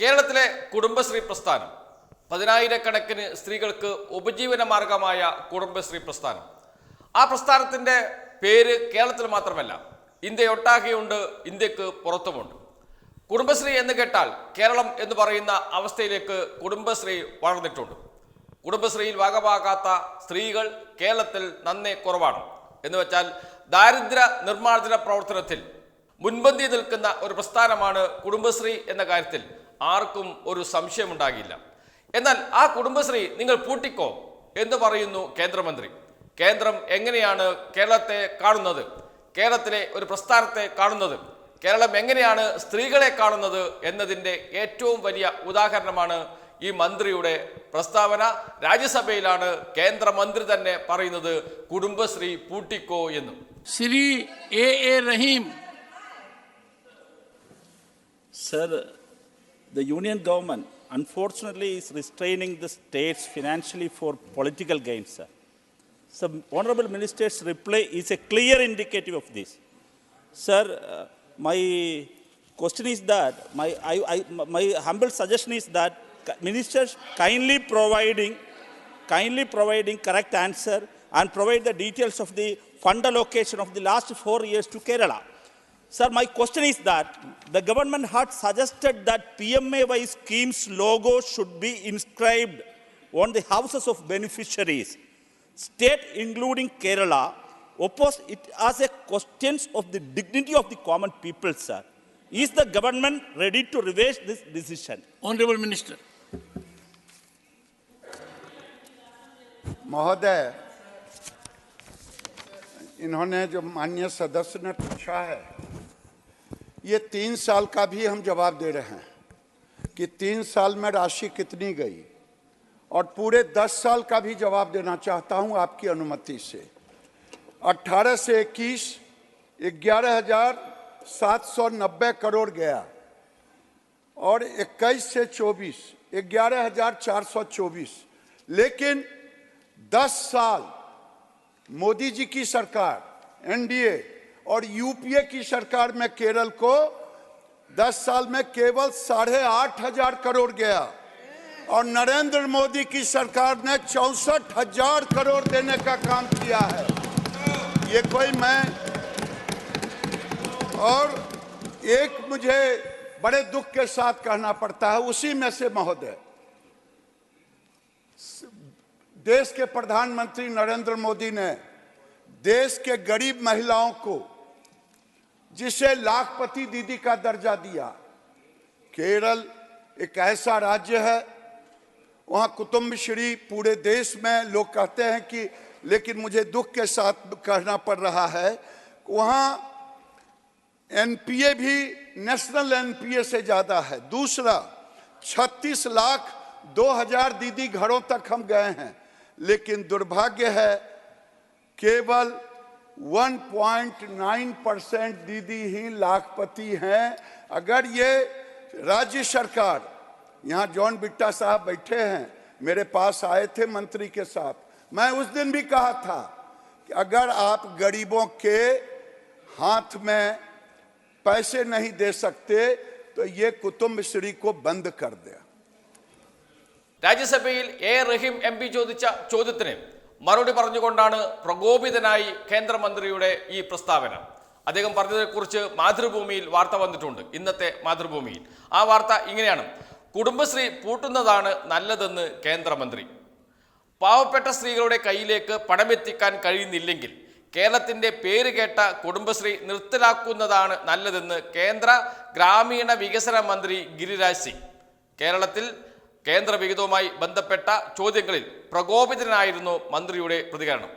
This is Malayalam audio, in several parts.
കേരളത്തിലെ കുടുംബശ്രീ പ്രസ്ഥാനം. പതിനായിരക്കണക്കിന് സ്ത്രീകൾക്ക് ഉപജീവന മാർഗമായ കുടുംബശ്രീ പ്രസ്ഥാനം. ആ പ്രസ്ഥാനത്തിന്റെ പേര് കേരളത്തിൽ മാത്രമല്ല ഇന്ത്യയൊട്ടാകെയുണ്ട് ഇന്ത്യയ്ക്ക് പുറത്തുമുണ്ട്. കുടുംബശ്രീ എന്ന് കേട്ടാൽ കേരളം എന്ന് പറയുന്ന അവസ്ഥയിലേക്ക് കുടുംബശ്രീ വളർന്നിട്ടുണ്ട്. കുടുംബശ്രീയിൽ ഭാഗമാകാത്ത സ്ത്രീകൾ കേരളത്തിൽ നന്നേ കുറവാണ്. എന്ന് വെച്ചാൽ ദാരിദ്ര്യ നിർമ്മാർജന പ്രവർത്തനത്തിൽ മുൻപന്തി നിൽക്കുന്ന ഒരു പ്രസ്ഥാനമാണ് കുടുംബശ്രീ എന്ന കാര്യത്തിൽ ആർക്കും ഒരു സംശയമുണ്ടാകില്ല. എന്നാൽ ആ കുടുംബശ്രീ നിങ്ങൾ പൂട്ടിക്കോ എന്ന് പറയുന്നു കേന്ദ്രമന്ത്രി. കേന്ദ്രം എങ്ങനെയാണ് കേരളത്തെ കാണുന്നത്? കേരളത്തിലെ ഒരു പ്രസ്ഥാനത്തെ കാണുന്നത്? കേരളം എങ്ങനെയാണ് സ്ത്രീകളെ കാണുന്നത് എന്നതിന്റെ ഏറ്റവും വലിയ ഉദാഹരണമാണ് ഈ മന്ത്രിയുടെ പ്രസ്താവന. രാജ്യസഭയിലാണ് കേന്ദ്രമന്ത്രി തന്നെ പറയുന്നത് കുടുംബശ്രീ പൂട്ടിക്കോ എന്ന്. Shri A A Rahim. Sir the union government unfortunately is restraining the states financially for political gains, sir. So, Honorable Minister's reply is a clear indicative of this. Sir, uh, my question is that, my, I, I, my humble suggestion is that ministers kindly providing, kindly providing correct answer and provide the details of the fund allocation of the last four years to Kerala. Sir, my question is that the government had suggested that PMAY scheme's logo should be inscribed on the houses of beneficiaries. State, including Kerala, opposed it as a question of the dignity of the common people, sir. Is the government ready to reverse this decision? Honourable minister महोदय इन्होंने जो माननीय सदस्य ने पूछा है ये तीन साल का भी हम जवाब दे रहे हैं कि तीन साल में राशि कितनी गई। और पूरे दस साल का भी जवाब देना चाहता हूँ आपकी अनुमति से। 18 से 21 ग्यारह हज़ार सात सौ नब्बे करोड़ गया। और 21 से 24 ग्यारह हज़ार चार सौ चौबीस। लेकिन 10 साल मोदी जी की सरकार, एनडीए और यूपीए की सरकार में केरल को 10 साल में केवल साढ़े आठ हज़ार करोड़ गया। और नरेंद्र मोदी की सरकार ने चौसठ हज़ार करोड़ देने का काम किया है। ये कोई मैं और एक मुझे बड़े दुख के साथ कहना पड़ता है, उसी में से महोदय। देश के प्रधानमंत्री नरेंद्र मोदी ने देश के गरीब महिलाओं को जिसे लाखपति दीदी का दर्जा दिया। केरल एक ऐसा राज्य है, वहाँ कुटुम्बश्री पूरे देश में लोग कहते हैं कि, लेकिन मुझे दुख के साथ कहना पड़ रहा है, वहाँ एनपीए भी नेशनल एनपीए से ज़्यादा है। दूसरा 36 लाख 2000 दीदी घरों तक हम गए हैं, लेकिन दुर्भाग्य है, केवल 1.9 परसेंट दीदी ही लाखपति हैं अगर ये राज्य सरकार यहाँ जॉन बिट्टा साहब बैठे हैं मेरे पास आए थे मंत्री के साथ मैं उस दिन भी कहा था कि अगर आप गरीबों के हाथ में पैसे नहीं दे सकते तो ये कुटुम्बश्री को बंद कर दे രാജ്യസഭയിൽ എ റഹീം എം പി ചോദിച്ച ചോദ്യത്തിന് മറുപടി പറഞ്ഞുകൊണ്ടാണ് പ്രകോപിതനായി കേന്ദ്രമന്ത്രിയുടെ ഈ പ്രസ്താവന. അദ്ദേഹം പറഞ്ഞതിനെക്കുറിച്ച് മാതൃഭൂമിയിൽ വാർത്ത വന്നിട്ടുണ്ട് ഇന്നത്തെ മാതൃഭൂമിയിൽ. ആ വാർത്ത ഇങ്ങനെയാണ്. കുടുംബശ്രീ പൂട്ടുന്നതാണ് നല്ലതെന്ന് കേന്ദ്രമന്ത്രി. പാവപ്പെട്ട സ്ത്രീകളുടെ കയ്യിലേക്ക് പണമെത്തിക്കാൻ കഴിയുന്നില്ലെങ്കിൽ കേരളത്തിന്റെ പേര് കേട്ട കുടുംബശ്രീ നിർത്തലാക്കുന്നതാണ് നല്ലതെന്ന് കേന്ദ്ര ഗ്രാമീണ വികസന മന്ത്രി ഗിരിരാജ് സിംഗ്. കേരളത്തിൽ കേന്ദ്ര വിഹിതവുമായി ബന്ധപ്പെട്ട ചോദ്യങ്ങളിൽ പ്രകോപിതനായിരുന്നു മന്ത്രിയുടെ പ്രതികരണം.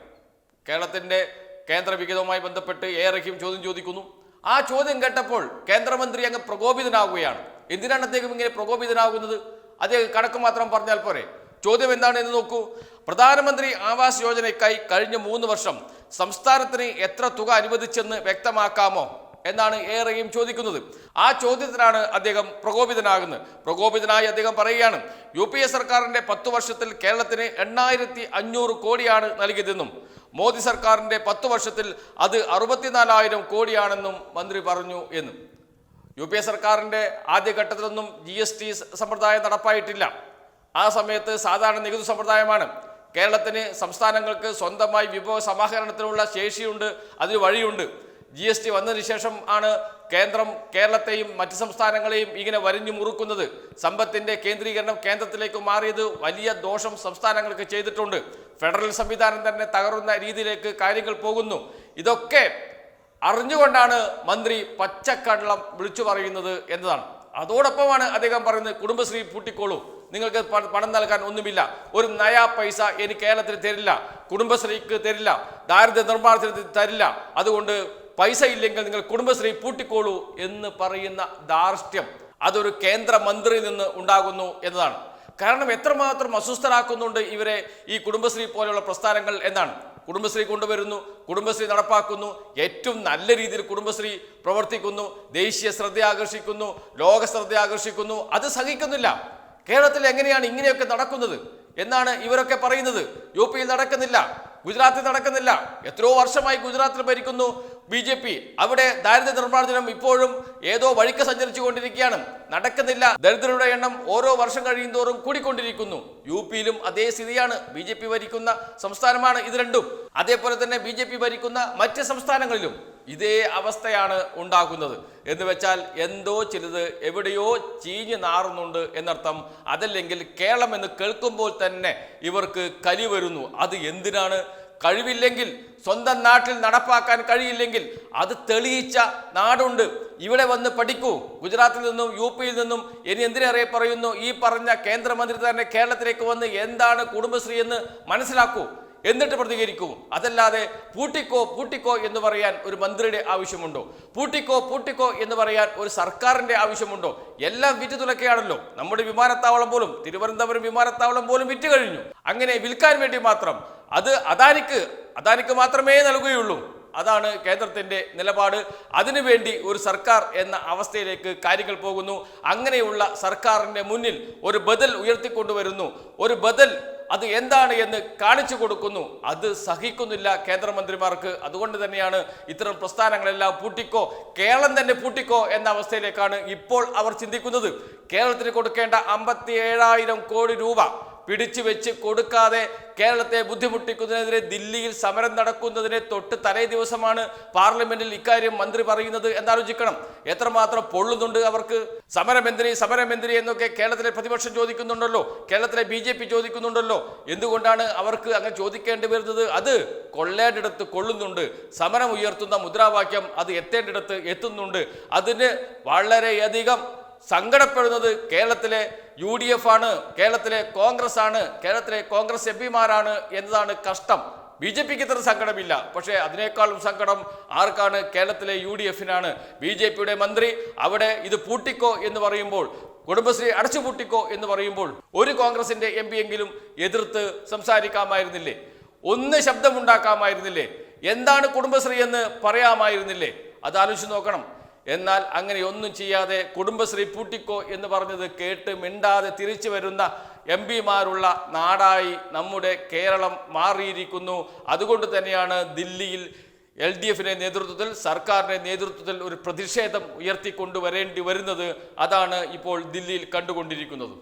കേരളത്തിന്റെ കേന്ദ്ര വിഹിതവുമായി ബന്ധപ്പെട്ട് എ. റഹീം ചോദ്യം ചോദിക്കുന്നു. ആ ചോദ്യം കേട്ടപ്പോൾ കേന്ദ്രമന്ത്രി അങ്ങ് പ്രകോപിതനാവുകയാണ്. എന്തിനാണ് അദ്ദേഹം ഇങ്ങനെ പ്രകോപിതനാകുന്നത്? അദ്ദേഹം കണക്ക് മാത്രം പറഞ്ഞാൽ പോരെ. ചോദ്യം എന്താണ് എന്ന് നോക്കൂ. പ്രധാനമന്ത്രി ആവാസ് യോജനയ്ക്കായി കഴിഞ്ഞ മൂന്ന് വർഷം സംസ്ഥാനത്തിന് എത്ര തുക അനുവദിച്ചെന്ന് വ്യക്തമാക്കാമോ? എന്നാണ് ഏറെയും ചോദിക്കുന്നത്. ആ ചോദ്യത്തിനാണ് അദ്ദേഹം പ്രകോപിതനാകുന്നത്. പ്രകോപിതനായി അദ്ദേഹം പറയുകയാണ് യു പി എ സർക്കാരിന്റെ പത്ത് വർഷത്തിൽ കേരളത്തിന് എണ്ണായിരത്തി അഞ്ഞൂറ് കോടിയാണ് നൽകിയതെന്നും മോദി സർക്കാരിന്റെ പത്ത് വർഷത്തിൽ അത് അറുപത്തിനാലായിരം കോടിയാണെന്നും മന്ത്രി പറഞ്ഞു എന്നും. യു പി എ സർക്കാരിന്റെ ആദ്യഘട്ടത്തിലൊന്നും ജി എസ് ടി സമ്പ്രദായം നടപ്പായിട്ടില്ല. ആ സമയത്ത് സാധാരണ നികുതി സമ്പ്രദായമാണ്. കേരളത്തിന് സംസ്ഥാനങ്ങൾക്ക് സ്വന്തമായി വിഭവ സമാഹരണത്തിനുള്ള ശേഷിയുണ്ട് അതിന് വഴിയുണ്ട്. ജി എസ് ടി വന്നതിന് ശേഷം ആണ് കേന്ദ്രം കേരളത്തെയും മറ്റ് സംസ്ഥാനങ്ങളെയും ഇങ്ങനെ വരിഞ്ഞു മുറുക്കുന്നത്. സമ്പത്തിന്റെ കേന്ദ്രീകരണം കേന്ദ്രത്തിലേക്ക് മാറിയത് വലിയ ദോഷം സംസ്ഥാനങ്ങൾക്ക് ചെയ്തിട്ടുണ്ട്. ഫെഡറൽ സംവിധാനം തന്നെ തകരുന്ന രീതിയിലേക്ക് കാര്യങ്ങൾ പോകുന്നു. ഇതൊക്കെ അറിഞ്ഞുകൊണ്ടാണ് മന്ത്രി പച്ചക്കള്ളം വിളിച്ചു പറയുന്നത് എന്നതാണ്. അതോടൊപ്പമാണ് അദ്ദേഹം പറയുന്നത് കുടുംബശ്രീ പൂട്ടിക്കോളൂ. നിങ്ങൾക്ക് പണം നൽകാൻ ഒന്നുമില്ല. ഒരു നയാ പൈസ എനിക്ക് കേരളത്തിന് തരില്ല. കുടുംബശ്രീക്ക് തരില്ല. ദാരിദ്ര്യ നിർമ്മാർജനത്തിന് തരില്ല. അതുകൊണ്ട് പൈസ ഇല്ലെങ്കിൽ നിങ്ങൾ കുടുംബശ്രീ പൂട്ടിക്കോളൂ എന്ന് പറയുന്ന ധാർഷ്ട്യം അതൊരു കേന്ദ്ര മന്ത്രിയിൽ നിന്ന് ഉണ്ടാകുന്നു എന്നതാണ്. കാരണം എത്രമാത്രം അസ്വസ്ഥരാക്കുന്നുണ്ട് ഇവരെ ഈ കുടുംബശ്രീ പോലെയുള്ള പ്രസ്ഥാനങ്ങൾ എന്നാണ്. കുടുംബശ്രീ കൊണ്ടുവരുന്നു കുടുംബശ്രീ നടപ്പാക്കുന്നു ഏറ്റവും നല്ല രീതിയിൽ കുടുംബശ്രീ പ്രവർത്തിക്കുന്നു ദേശീയ ശ്രദ്ധ ആകർഷിക്കുന്നു ലോക ശ്രദ്ധ ആകർഷിക്കുന്നു അത് സഹിക്കുന്നില്ല. കേരളത്തിൽ എങ്ങനെയാണ് ഇങ്ങനെയൊക്കെ നടക്കുന്നത് എന്നാണ് ഇവരൊക്കെ പറയുന്നത്. യു പിയിൽ നടക്കുന്നില്ല. ഗുജറാത്തിൽ നടക്കുന്നില്ല. എത്രയോ വർഷമായി ഗുജറാത്തിൽ ഭരിക്കുന്നു ബി ജെ പി. അവിടെ ദാരിദ്ര്യ നിർമ്മാർജനം ഇപ്പോഴും ഏതോ വഴിക്ക് സഞ്ചരിച്ചു കൊണ്ടിരിക്കുകയാണ് നടക്കുന്നില്ല. ദരിദ്രരുടെ എണ്ണം ഓരോ വർഷം കഴിയും തോറും കൂടിക്കൊണ്ടിരിക്കുന്നു. യു പിയിലും അതേ സ്ഥിതിയാണ് ബി ജെ പി ഭരിക്കുന്ന സംസ്ഥാനമാണ് ഇത് രണ്ടും. അതേപോലെ തന്നെ ബി ജെ പി ഭരിക്കുന്ന മറ്റ് സംസ്ഥാനങ്ങളിലും ഇതേ അവസ്ഥയാണ് ഉണ്ടാകുന്നത്. എന്ന് വെച്ചാൽ എന്തോ ചിലത് എവിടെയോ ചീഞ്ഞു നാറുന്നുണ്ട് എന്നർത്ഥം. അതല്ലെങ്കിൽ കേരളം എന്ന് കേൾക്കുമ്പോൾ തന്നെ ഇവർക്ക് കലി വരുന്നു. അത് എന്തിനാണ്? കഴിവില്ലെങ്കിൽ സ്വന്തം നാട്ടിൽ നടപ്പാക്കാൻ കഴിയില്ലെങ്കിൽ അത് തെളിയിച്ച നാടുണ്ട്. ഇവിടെ വന്ന് പഠിക്കൂ. ഗുജറാത്തിൽ നിന്നും യു പിയിൽ നിന്നും ഇനി എന്തിനേറെ പറയുന്നു? ഈ പറഞ്ഞ കേന്ദ്രമന്ത്രി തന്നെ കേരളത്തിലേക്ക് വന്ന് എന്താണ് കുടുംബശ്രീ എന്ന് മനസ്സിലാക്കൂ. എന്നിട്ട് പ്രതികരിക്കൂ. അതല്ലാതെ പൂട്ടിക്കോ പൂട്ടിക്കോ എന്ന് പറയാൻ ഒരു മന്ത്രിയുടെ ആവശ്യമുണ്ടോ? പൂട്ടിക്കോ പൂട്ടിക്കോ എന്ന് പറയാൻ ഒരു സർക്കാരിന്റെ ആവശ്യമുണ്ടോ? എല്ലാം വിറ്റ് തുലക്കുകയാണല്ലോ. നമ്മുടെ വിമാനത്താവളം പോലും തിരുവനന്തപുരം വിമാനത്താവളം പോലും വിറ്റ് കഴിഞ്ഞു. അങ്ങനെ വിൽക്കാൻ വേണ്ടി മാത്രം. അത് അദാനിക്ക് അദാനിക്ക് മാത്രമേ നൽകുകയുള്ളൂ. അതാണ് കേന്ദ്രത്തിന്റെ നിലപാട്. അതിനുവേണ്ടി ഒരു സർക്കാർ എന്ന അവസ്ഥയിലേക്ക് കാര്യങ്ങൾ പോകുന്നു. അങ്ങനെയുള്ള സർക്കാരിന്റെ മുന്നിൽ ഒരു ബദൽ ഉയർത്തിക്കൊണ്ടുവരുന്നു. ഒരു ബദൽ അത് എന്താണ് എന്ന് കാണിച്ചു കൊടുക്കുന്നു. അത് സഹിക്കുന്നില്ല കേന്ദ്രമന്ത്രിമാർക്ക്. അതുകൊണ്ട് തന്നെയാണ് ഇത്തരം പ്രസ്ഥാനങ്ങളെല്ലാം പൂട്ടിക്കോ കേരളം തന്നെ പൂട്ടിക്കോ എന്ന അവസ്ഥയിലേക്കാണ് ഇപ്പോൾ അവർ ചിന്തിക്കുന്നത്. കേരളത്തിന് കൊടുക്കേണ്ട അമ്പത്തി ഏഴായിരം കോടി രൂപ പിടിച്ചു വെച്ച് കൊടുക്കാതെ കേരളത്തെ ബുദ്ധിമുട്ടിക്കുന്നതിനെതിരെ ദില്ലിയിൽ സമരം നടക്കുന്നതിനെ തൊട്ട് തലേ ദിവസമാണ് പാർലമെന്റിൽ ഇക്കാര്യം മന്ത്രി പറയുന്നത് എന്നാലോചിക്കണം. എത്രമാത്രം പൊള്ളുന്നുണ്ട് അവർക്ക്? സമരമെന്തിരി സമരമെന്തിരി എന്നൊക്കെ കേരളത്തിലെ പ്രതിപക്ഷം ചോദിക്കുന്നുണ്ടല്ലോ. കേരളത്തിലെ ബി ജെ പി ചോദിക്കുന്നുണ്ടല്ലോ. എന്തുകൊണ്ടാണ് അവർക്ക് അങ്ങനെ ചോദിക്കേണ്ടി വരുന്നത്? അത് കൊള്ളേണ്ടിടത്ത് കൊള്ളുന്നുണ്ട്. സമരം ഉയർത്തുന്ന മുദ്രാവാക്യം അത് എത്തേണ്ടിടത്ത് എത്തുന്നുണ്ട്. അതിന് വളരെയധികം സങ്കടപ്പെടുന്നത് കേരളത്തിലെ യു ഡി എഫ് ആണ് കേരളത്തിലെ കോൺഗ്രസ് ആണ് കേരളത്തിലെ കോൺഗ്രസ് എം പിമാരാണ് എന്നതാണ് കഷ്ടം. ബി ജെ പിക്ക് ഇത്ര സങ്കടമില്ല. പക്ഷേ അതിനേക്കാളും സങ്കടം ആർക്കാണ്? കേരളത്തിലെ യു ഡി എഫിനാണ് ബി ജെ പിയുടെ മന്ത്രി അവിടെ ഇത് പൂട്ടിക്കോ എന്ന് പറയുമ്പോൾ കുടുംബശ്രീ അടച്ചു പൂട്ടിക്കോ എന്ന് പറയുമ്പോൾ ഒരു കോൺഗ്രസിന്റെ എം പിയെങ്കിലും എതിർത്ത് സംസാരിക്കാമായിരുന്നില്ലേ? ഒന്ന് ശബ്ദമുണ്ടാക്കാമായിരുന്നില്ലേ? എന്താണ് കുടുംബശ്രീ എന്ന് പറയാമായിരുന്നില്ലേ? അത് ആലോചിച്ച് നോക്കണം. എന്നാൽ അങ്ങനെ ഒന്നും ചെയ്യാതെ കുടുംബശ്രീ പൂട്ടിക്കോ എന്ന് പറഞ്ഞത് കേട്ട് മിണ്ടാതെ തിരിച്ചു വരുന്ന എം പിമാരുള്ള നാടായി നമ്മുടെ കേരളം മാറിയിരിക്കുന്നു. അതുകൊണ്ട് തന്നെയാണ് ദില്ലിയിൽ എൽ ഡി എഫിന്റെ നേതൃത്വത്തിൽ സർക്കാരിന്റെ നേതൃത്വത്തിൽ ഒരു പ്രതിഷേധം ഉയർത്തിക്കൊണ്ടുവരേണ്ടി വരുന്നത്. അതാണ് ഇപ്പോൾ ദില്ലിയിൽ കണ്ടുകൊണ്ടിരിക്കുന്നത്.